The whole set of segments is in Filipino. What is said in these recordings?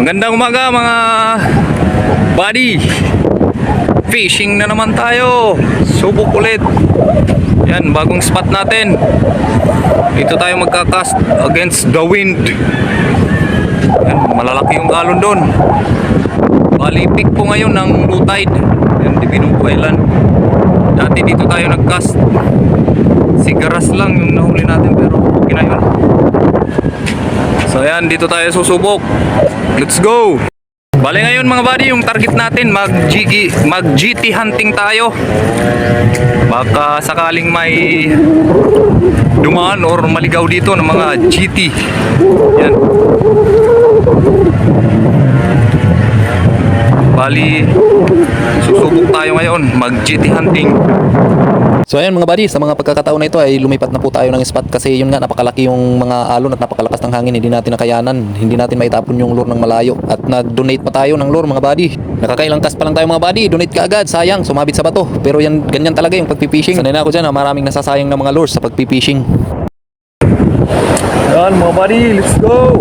Magandang umaga mga buddy. Fishing na naman tayo. Subok ulit. Yan, bagong spot natin. Dito tayo magkakast against the wind. Yan, malalaki yung alon doon. Bali, po ngayon ng low tide. Yan, di Binuco Island. Dati dito tayo nagcast. Sigaras lang yung nahuli natin pero okay na yun. Ayan, dito tayo susubok. Let's go! Bale ngayon mga buddy, yung target natin mag GT, mag GT hunting tayo. Baka sakaling may dumaan or maligaw dito ng mga GT. Yan. Bali, susubok tayo ngayon mag GT hunting. So ayan mga buddy, sa mga pagkakataon na ito ay lumipat na po tayo ng spot kasi yun nga napakalaki yung mga alon at napakalakas ng hangin, hindi natin nakayanan, hindi natin maitapon yung lure ng malayo at nag-donate pa tayo ng lure mga buddy. Nakakailang cast pa lang tayo mga buddy, donate ka agad, sayang, sumabit sa bato. Pero yan, ganyan talaga yung pagpipishing. Sanay na ako dyan, ah, maraming nasasayang na mga lures sa pagpipishing. Yan mga buddy, let's go!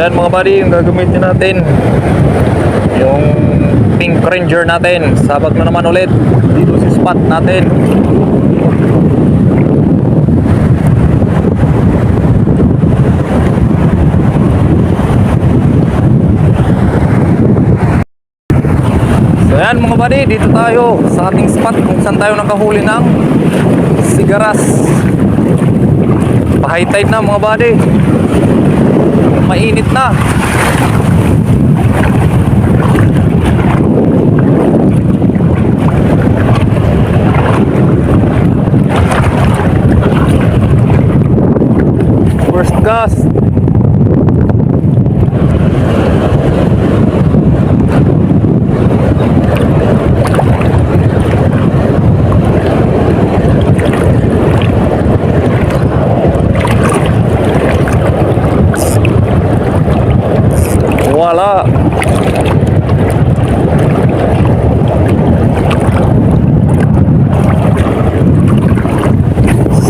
So yan mga buddy, yung gagamitin natin yung Pink Ranger natin. Sabag na naman ulit dito sa spot natin. So yan mga buddy, dito tayo sa ating spot kung saan tayo nakahuli ng sigaras. Pa-high tide na mga buddy. Mainit na. First gas.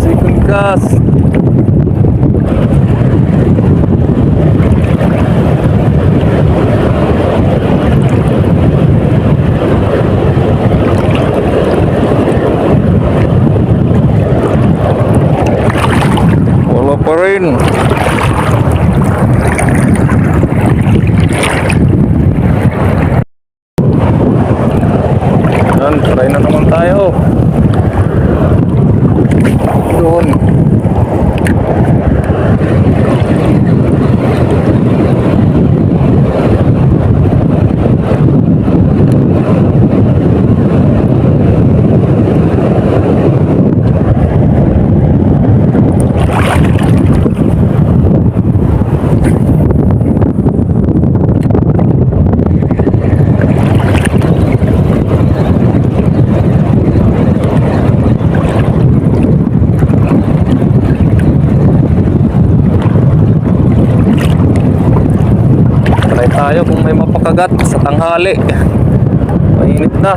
Second gas. Wala pa rin. Mapakagat sa tanghali. Mainit na.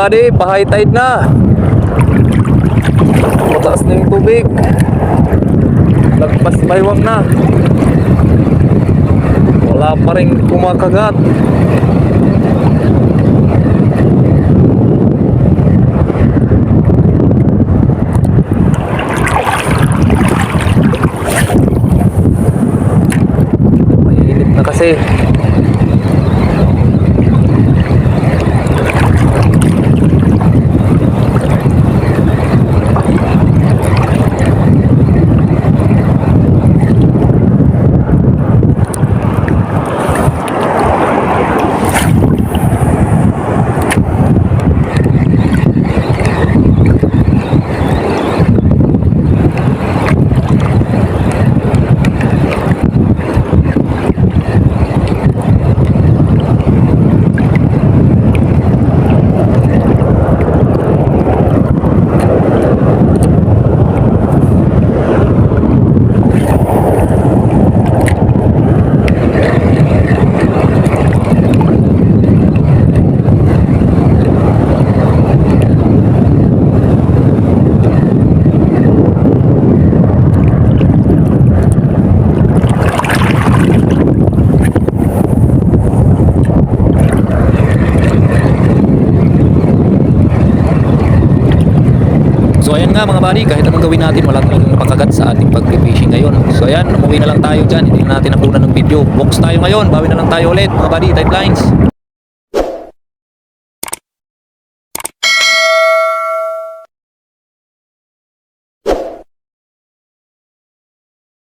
Buddy, pa-high tide na. Mataas na yung tubig. Lagpas baywang na. Wala pa rin kumakagat. Mainit na kasi. So ayan nga mga buddy, kahit anong gawin natin, wala talagang pagkagat sa ating pag-fishing ngayon. So ayan, umuwi na lang tayo dyan, hindi na natin nakunan ng video. Box tayo ngayon, bawi na lang tayo ulit mga buddy, tight lines.